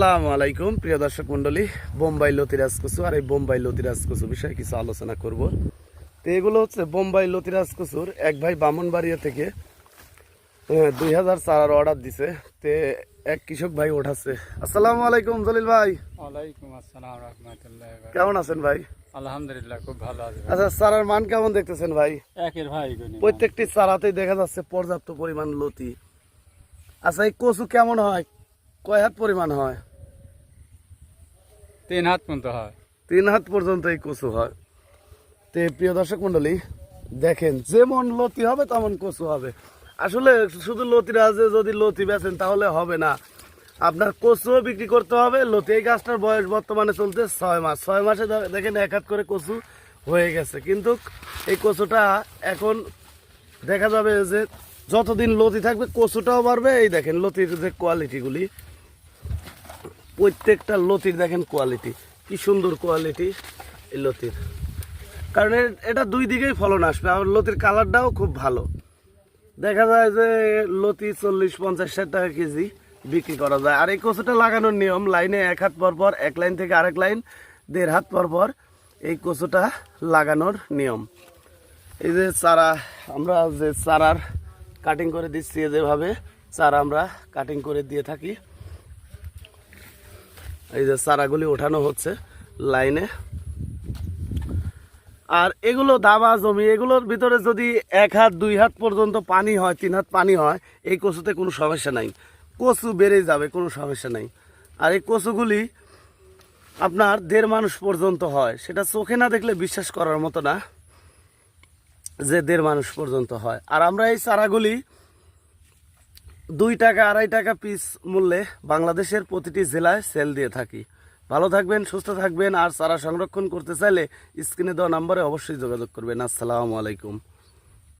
আসসালামু আলাইকুম প্রিয় দর্শক মন্ডলী বোম্বাই লতিরাজ কচু আর এই বোম্বাই লতিরাজ কচু বিষয়ে কিছু আলোচনা করব। তো এগুলো হচ্ছে বোম্বাই লতিরাজ কচুর এক ভাই বামনবাড়িয়া থেকে দুই হাজার চারার অর্ডার দিছে। তে এক কৃষক ভাই ওঠাচ্ছে। আসসালামু আলাইকুম জলিল ভাই। ওয়ালাইকুম আসসালাম রহমতুল্লাহ কেমন আছেন ভাই? আলহামদুলিল্লাহ খুব ভালো আছে আচ্ছা চারার মান কেমন দেখতেছেন ভাই? একের ভাই প্রত্যেকটি চারাতেই দেখা যাচ্ছে পর্যাপ্ত পরিমাণ লতি। আচ্ছা এই কচু কেমন হয়? কয় হাত পরিমাণ হয়? তিন হাত পর্যন্ত হয়। তিন হাত পর্যন্ত এই কচু হয়। তে প্রিয় দর্শক মন্ডলী, দেখেন, যেমন লতি হবে তেমন কচু হবে। আসলে শুধু লতিরা যে যদি লতি বেচেন তাহলে হবে না। আপনার কচুও বিক্রি করতে হবে। লতি, এই গাছটার বয়স বর্তমানে চলতে ছয় মাস। ছয় মাসে দেখেন, এক হাত করে কচু হয়ে গেছে। কিন্তু এই কচুটা এখন দেখা যাবে যে যতদিন লতি থাকবে, কচুটাও বাড়বে। এই দেখেন, লতির যে কোয়ালিটিগুলি প্রত্যেকটা লতির দেখেন কোয়ালিটি কি সুন্দর কোয়ালিটি এই লতির। কারণ এটা দুই দিকেই ফলন আসবে, আর লতির কালারটাও খুব ভালো। দেখা যায় যে লতি চল্লিশ, পঞ্চাশ, ষাট টাকা কেজি বিক্রি করা যায়। আর এই কচুটা লাগানোর নিয়ম, লাইনে এক হাত পর পর, এক লাইন থেকে আরেক লাইন, দেড় হাত পর পর এই কচুটা লাগানোর নিয়ম। এই যে চারা, আমরা যে চারার কাটিং করে দিচ্ছি যেভাবে চারা আমরা কাটিং করে দিয়ে থাকি এই যে চারাগুলি ওঠানো হচ্ছে লাইনে। আর এগুলো দাবা জমি, এগুলোর ভিতরে যদি এক হাত, দুই হাত পর্যন্ত পানি হয়, তিন হাত পানি হয়, এই কচুতে কোনো সমস্যা নাই। কচু বেড়ে যাবে, কোনো সমস্যা নাই। আর এই কচুগুলি আপনার দেড় মানুষ পর্যন্ত হয়। সেটা চোখে না দেখলে বিশ্বাস করার মতো না যে দেড় মানুষ পর্যন্ত হয়। আর আমরা এই চারাগুলি দুই টাকা, আড়াই টাকা পিস মূল্যে বাংলাদেশের প্রতিটি জেলায় সেল দিয়ে থাকি। ভালো থাকবেন, সুস্থ থাকবেন, আর সারা সংরক্ষণ করতে চাইলে স্ক্রিনে দেওয়া নাম্বারে অবশ্যই যোগাযোগ করবেন। আসসালামু আলাইকুম।